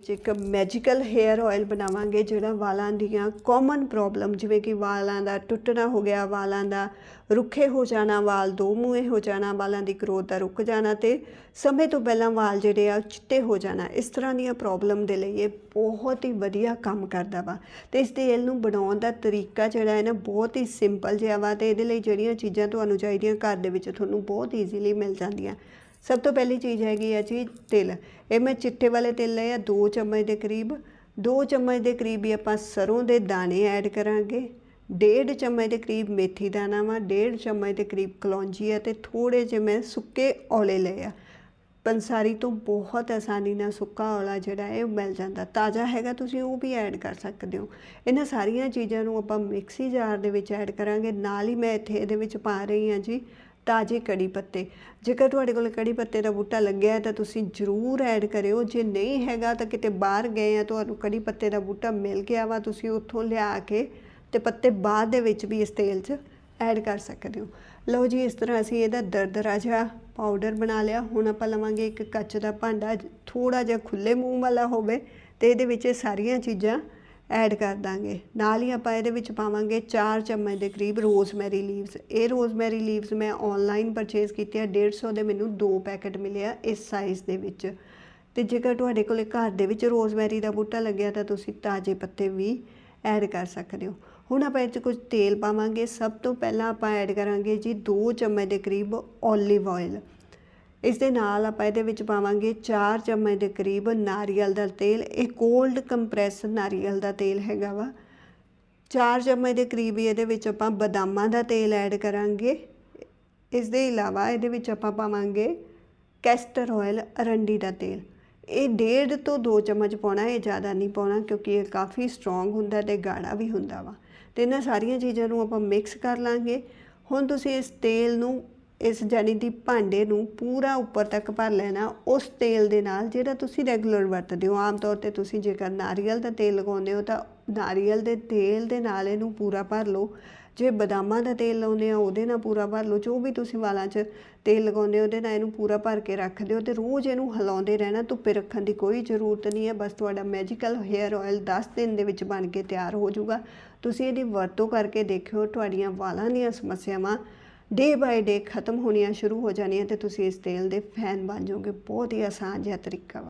ਇੱਕ magical hair oil ਬਣਾਵਾਂਗੇ, ਜਿਹੜਾ ਵਾਲਾਂ ਦੀਆਂ ਕਾਮਨ ਪ੍ਰੋਬਲਮ ਜਿਵੇਂ ਕਿ ਵਾਲਾਂ ਦਾ ਟੁੱਟਣਾ ਹੋ ਗਿਆ, ਵਾਲਾਂ ਦਾ ਰੁੱਖੇ ਹੋ ਜਾਣਾ, ਵਾਲ ਦੋ ਮੂਹੇ ਹੋ ਜਾਣਾ, ਵਾਲਾਂ ਦੀ ਗਰੋਥ ਦਾ ਰੁਕ ਜਾਣਾ ਤੇ ਸਮੇਂ ਤੋਂ ਪਹਿਲਾਂ ਵਾਲ ਜਿਹੜੇ ਆ ਉਹ ਚਿੱਟੇ ਹੋ ਜਾਣਾ। ਇਸ ਤਰ੍ਹਾਂ ਦੀਆਂ ਪ੍ਰੋਬਲਮ ਦੇ ਲਈ ਇਹ ਬਹੁਤ ਹੀ ਵਧੀਆ ਕੰਮ ਕਰਦਾ ਵਾ ਤੇ ਇਸ ਤੇਲ ਨੂੰ ਬਣਾਉਣ ਦਾ ਤਰੀਕਾ ਜਿਹੜਾ ਹੈ ਨਾ ਬਹੁਤ ਹੀ ਸਿੰਪਲ ਜਿਹਾ ਵਾ ਤੇ ਇਹਦੇ ਲਈ ਜਿਹੜੀਆਂ ਚੀਜ਼ਾਂ ਤੁਹਾਨੂੰ ਚਾਹੀਦੀਆਂ ਘਰ ਦੇ ਵਿੱਚ ਤੁਹਾਨੂੰ ਬਹੁਤ ਈਜ਼ੀਲੀ ਮਿਲ ਜਾਂਦੀਆਂ। ਸਭ ਤੋਂ ਪਹਿਲੀ ਚੀਜ਼ ਹੈਗੀ ਆ ਜੀ ਤਿਲ। ਇਹ ਮੈਂ ਚਿੱਟੇ ਵਾਲੇ ਤਿਲ ਲਏ ਆ 2 ਚਮਚ ਦੇ ਕਰੀਬ। 2 ਚਮਚ ਦੇ ਕਰੀਬ ਹੀ ਆਪਾਂ ਸਰੋਂ ਦੇ ਦਾਣੇ ਐਡ ਕਰਾਂਗੇ। ਡੇਢ ਚਮਚ ਦੇ ਕਰੀਬ ਮੇਥੀ ਦਾਣਾ ਵਾ, ਡੇਢ ਚਮਚ ਦੇ ਕਰੀਬ ਕਲੌਂਜੀ ਆ ਤੇ ਥੋੜੇ ਜਿਹੇ ਮੈਂ ਸੁੱਕੇ ਔਲੇ ਲਏ ਆ। ਪੰਸਾਰੀ ਤੋਂ ਬਹੁਤ ਆਸਾਨੀ ਨਾਲ ਸੁੱਕਾ ਔਲਾ ਜਿਹੜਾ ਹੈ ਉਹ ਮਿਲ ਜਾਂਦਾ। ਤਾਜ਼ਾ ਹੈਗਾ, ਤੁਸੀਂ ਉਹ ਵੀ ਐਡ ਕਰ ਸਕਦੇ ਹੋ। ਇਹਨਾਂ ਸਾਰੀਆਂ ਚੀਜ਼ਾਂ ਨੂੰ ਆਪਾਂ ਮਿਕਸੀ ਜਾਰ ਦੇ ਵਿੱਚ ਐਡ ਕਰਾਂਗੇ। ਨਾਲ ਹੀ ਮੈਂ ਇੱਥੇ ਇਹਦੇ ਵਿੱਚ ਪਾ ਰਹੀ ਹਾਂ ਜੀ ਤਾਜ਼ੇ ਕੜੀ ਪੱਤੇ। ਜੇਕਰ ਤੁਹਾਡੇ ਕੋਲ ਕੜੀ ਪੱਤੇ ਦਾ ਬੂਟਾ ਲੱਗਿਆ ਹੈ ਤਾਂ ਤੁਸੀਂ ਜ਼ਰੂਰ ਐਡ ਕਰਿਓ। ਜੇ ਨਹੀਂ ਹੈਗਾ ਤਾਂ ਕਿਤੇ ਬਾਹਰ ਗਏ ਆ, ਤੁਹਾਨੂੰ ਕੜੀ ਪੱਤੇ ਦਾ ਬੂਟਾ ਮਿਲ ਗਿਆ ਵਾ, ਤੁਸੀਂ ਉੱਥੋਂ ਲਿਆ ਕੇ ਤੇ ਪੱਤੇ ਬਾਅਦ ਦੇ ਵਿੱਚ ਵੀ ਇਸ ਤੇਲ 'ਚ ਐਡ ਕਰ ਸਕਦੇ ਹੋ। ਲਓ ਜੀ, ਇਸ ਤਰ੍ਹਾਂ ਅਸੀਂ ਇਹਦਾ ਦਰਦਰਾ ਜਿਹਾ ਪਾਊਡਰ ਬਣਾ ਲਿਆ। ਹੁਣ ਆਪਾਂ ਲਵਾਂਗੇ ਇੱਕ ਕੱਚ ਦਾ ਭਾਂਡਾ ਥੋੜਾ ਜਿਹਾ ਖੁੱਲੇ ਮੂੰਹ ਵਾਲਾ ਹੋਵੇ ਤੇ ਇਹਦੇ ਵਿੱਚ ਇਹ ਸਾਰੀਆਂ ਚੀਜ਼ਾਂ ਐਡ ਕਰ ਦਾਂਗੇ। ਨਾਲ ਹੀ ਆਪਾਂ ਇਹਦੇ ਵਿੱਚ ਪਾਵਾਂਗੇ 4 ਚਮਚ ਦੇ ਕਰੀਬ ਰੋਜ਼ਮੈਰੀ ਲੀਵਸ ਇਹ ਰੋਜ਼ਮੈਰੀ ਲੀਵਸ ਮੈਂ ਆਨਲਾਈਨ ਪਰਚੇਸ ਕੀਤੇ ਆ 150 ਦੇ ਮੈਨੂੰ ਦੋ ਪੈਕੇਟ ਮਿਲੇ ਆ ਇਸ ਸਾਈਜ਼ ਦੇ ਵਿੱਚ। ਤੇ ਜੇਕਰ ਤੁਹਾਡੇ ਕੋਲੇ ਘਰ ਦੇ ਵਿੱਚ ਰੋਜ਼ਮੈਰੀ ਦਾ ਬੂਟਾ ਲੱਗਿਆ ਤਾਂ ਤੁਸੀਂ ਤਾਜ਼ੇ ਪੱਤੇ ਵੀ ਐਡ ਕਰ ਸਕਦੇ ਹੋ। ਹੁਣ ਆਪਾਂ ਇਹ 'ਚ ਕੁਝ ਤੇਲ ਪਾਵਾਂਗੇ। ਸਭ ਤੋਂ ਪਹਿਲਾਂ ਆਪਾਂ ਐਡ ਕਰਾਂਗੇ ਜੀ 2 ਚਮਚ ਦੇ ਕਰੀਬ ਓਲੀਵ ਆਇਲ ਇਸ ਦੇ ਨਾਲ ਆਪਾਂ ਇਹਦੇ ਵਿੱਚ ਪਾਵਾਂਗੇ 4 ਚਮਚ ਦੇ ਕਰੀਬ ਨਾਰੀਅਲ ਦਾ ਤੇਲ, ਇਹ ਕੋਲਡ ਕੰਪਰੈਸ ਨਾਰੀਅਲ ਦਾ ਤੇਲ ਹੈਗਾ ਵਾ। 4 ਚਮਚ ਦੇ ਕਰੀਬ ਇਹਦੇ ਵਿੱਚ ਆਪਾਂ ਬਦਾਮਾਂ ਦਾ ਤੇਲ ਐਡ ਕਰਾਂਗੇ। ਇਸ ਦੇ ਇਲਾਵਾ ਇਹਦੇ ਵਿੱਚ ਆਪਾਂ ਪਾਵਾਂਗੇ ਕੈਸਟਰ ਆਇਲ ਅਰੰਡੀ ਦਾ ਤੇਲ। ਇਹ ਡੇਢ ਤੋਂ 2 ਚਮਚ ਪਾਉਣਾ, ਇਹ ਜ਼ਿਆਦਾ ਨਹੀਂ ਪਾਉਣਾ ਕਿਉਂਕਿ ਇਹ ਕਾਫੀ ਸਟਰੋਂਗ ਹੁੰਦਾ ਤੇ ਗਾੜਾ ਵੀ ਹੁੰਦਾ ਵਾ। ਤੇ ਇਹਨਾਂ ਸਾਰੀਆਂ ਚੀਜ਼ਾਂ ਨੂੰ ਆਪਾਂ ਮਿਕਸ ਕਰ ਲਾਂਗੇ। ਹੁਣ ਤੁਸੀਂ ਇਸ ਤੇਲ ਨੂੰ ਇਸ ਜਾਨੀ ਦੀ ਭਾਂਡੇ ਨੂੰ ਪੂਰਾ ਉੱਪਰ ਤੱਕ ਭਰ ਲੈਣਾ, ਉਸ ਤੇਲ ਦੇ ਨਾਲ ਜਿਹੜਾ ਤੁਸੀਂ ਰੈਗੂਲਰ ਵਰਤਦੇ ਹੋ। ਆਮ ਤੌਰ ਤੇ ਤੁਸੀਂ ਜੇਕਰ ਨਾਰੀਅਲ ਦਾ ਤੇਲ ਲਗਾਉਂਦੇ ਹੋ ਤਾਂ ਨਾਰੀਅਲ ਦੇ ਤੇਲ ਦੇ ਨਾਲ ਇਹਨੂੰ ਪੂਰਾ ਭਰ ਲਓ। ਜੇ ਬਦਾਮਾਂ ਦਾ ਤੇਲ ਲਾਉਂਦੇ ਆ, ਉਹਦੇ ਨਾਲ ਪੂਰਾ ਭਰ ਲਓ। ਜੋ ਵੀ ਤੁਸੀਂ ਵਾਲਾਂ 'ਚ ਤੇਲ ਲਗਾਉਂਦੇ ਹੋ, ਉਹਦੇ ਨਾਲ ਇਹਨੂੰ ਪੂਰਾ ਭਰ ਕੇ ਰੱਖ ਦਿਓ ਤੇ ਰੋਜ਼ ਇਹਨੂੰ ਹਿਲਾਉਂਦੇ ਰਹਿਣਾ। ਧੁੱਪੇ ਰੱਖਣ ਦੀ ਕੋਈ ਜ਼ਰੂਰਤ ਨਹੀਂ ਹੈ। ਬਸ ਤੁਹਾਡਾ ਮੈਜੀਕਲ 헤ਅਰ ਆਇਲ 10 ਦਿਨ ਦੇ ਵਿੱਚ ਬਣ ਕੇ ਤਿਆਰ ਹੋ ਜਾਊਗਾ। ਤੁਸੀਂ ਇਹਦੀ ਵਰਤੋਂ ਕਰਕੇ ਦੇਖਿਓ, ਤੁਹਾਡੀਆਂ ਵਾਲਾਂ ਦੀਆਂ ਸਮੱਸਿਆਵਾਂ ਡੇ ਬਾਏ ਡੇ ਖਤਮ ਹੋਣੀਆਂ ਸ਼ੁਰੂ ਹੋ ਜਾਣੀਆਂ ਤੇ ਤੁਸੀਂ ਇਸ ਤੇਲ ਦੇ ਫੈਨ ਬਣ ਜਾਓਗੇ। ਬਹੁਤ ਹੀ ਆਸਾਨ ਜਿਹਾ ਤਰੀਕਾ ਵਾ।